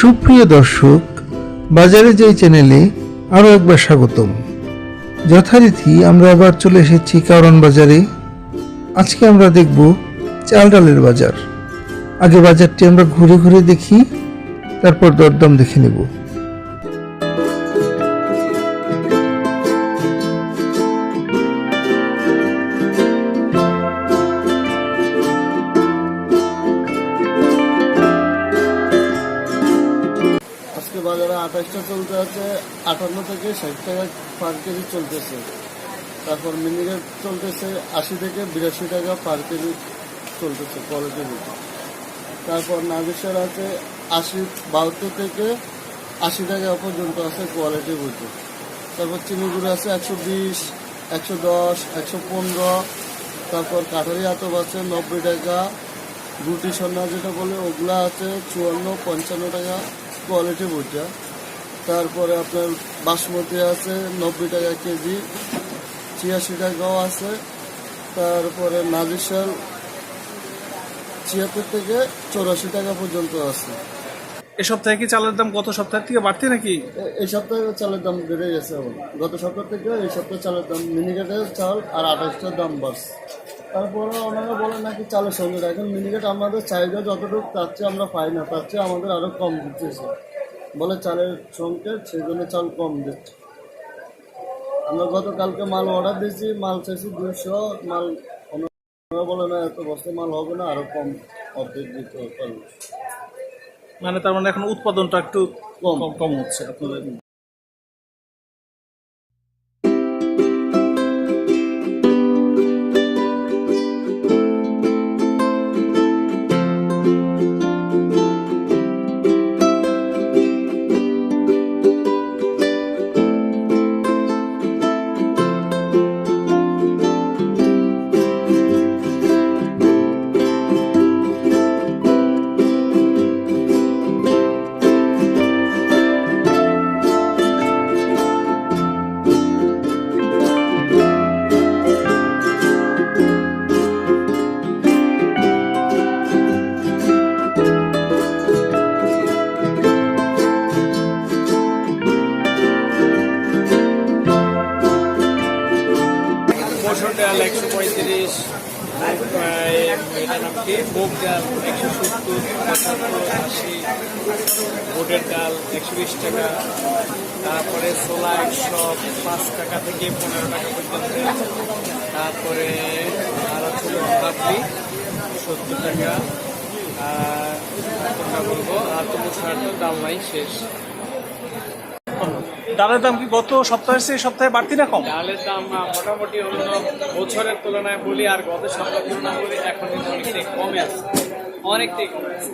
সুপ্রিয় দর্শক, বাজারে যে চ্যানেলে আরও একবার স্বাগতম। যথারীতি আমরা আবার চলে এসেছি কারণ বাজারে। আজকে আমরা দেখব চাল ডালের বাজার। আগে বাজারটি আমরা ঘুরে ঘুরে দেখি, তারপর দরদাম দেখে নেব। আজকে আঠাশটা চলতে আছে আটান্ন থেকে ষাট টাকা পার কেজি চলতেছে। তারপর মিনিকেট চলতেছে আশি থেকে বিরাশি টাকা পার কেজি চলতেছে কোয়ালিটি বুঝে তারপর নাগেশ্বর আছে আশি, বাহাত্তর থেকে আশি টাকা পর্যন্ত আছে কোয়ালিটি বুঝে তারপর চিনিগুড়ি আছে একশো বিশ, একশো দশ, একশো পনেরো। তারপর কাঠারি আতপ আছে নব্বই টাকা। গুটি সোনা যেটা বলে ওগুলা আছে চুয়ান্ন, পঞ্চান্ন টাকা। কোয়ালিটি বুঝা তারপরে আপনার বাসমতি আছে নব্বই টাকা কেজি ছিয়াশি টাকাও আছে। তারপরে নাজিসাল ছিয়াত্তর থেকে চৌরাশি টাকা পর্যন্ত আছে। এ সপ্তাহে কি চালের দাম গত সপ্তাহের থেকে বাড়তি নাকি? এই সপ্তাহে চালের দাম বেড়ে গেছে এখন গত সপ্তাহ থেকে এই সপ্তাহে চালের দাম মিনিকেটের চাল আর আঠাশটার দাম বাড়ছে। তারপরে ওনারা বলে নাকি চালের সঙ্গে এখন মিনিকেট আমাদের চাহিদা যতটুকু তার চেয়ে আমরা পাই না। তার চেয়ে আমাদের আরও কম দিতেছে। বলে চালের সংখ্যা সেই জন্য চাল কম দিচ্ছে। আমরা গতকালকে মাল অর্ডার দিয়েছি মাল চাইছি দুইশো মাল ওনারা বলে না এত বস্তা মাল হবে না আরও কম অর্ধেক দিতে পারবে মানে তার মানে এখন উৎপাদনটা একটু। কম কম হচ্ছে আপনাদের। মসুর ডাল একশো পঁয়ত্রিশ এটা নাম কি মুগ ডাল একশো সত্তর, পঁচাত্তর, আশি বুটের ডাল একশো বিশ টাকা, তারপরে ছোলা একশো পাঁচ টাকা থেকে পনেরো টাকা পর্যন্ত, তারপরে আর ছিল পাপড়ি সত্তর টাকা, আর বলব, আর তো তো দাম নাই, শেষ। ডালের দাম কি গত সপ্তাহের সেই সপ্তাহে বাড়তি না কম? ডালের দাম মোটামুটি হলো বছরের তুলনায় বলি আর গত সপ্তাহের তুলনায় বলি এখন কমে আছে। অনেকটাই কমে আছে।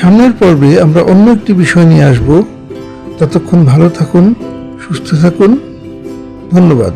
সামনের পর্বে আমরা অন্য একটি বিষয় নিয়ে আসব। ততক্ষণ ভালো থাকুন সুস্থ থাকুন। ধন্যবাদ।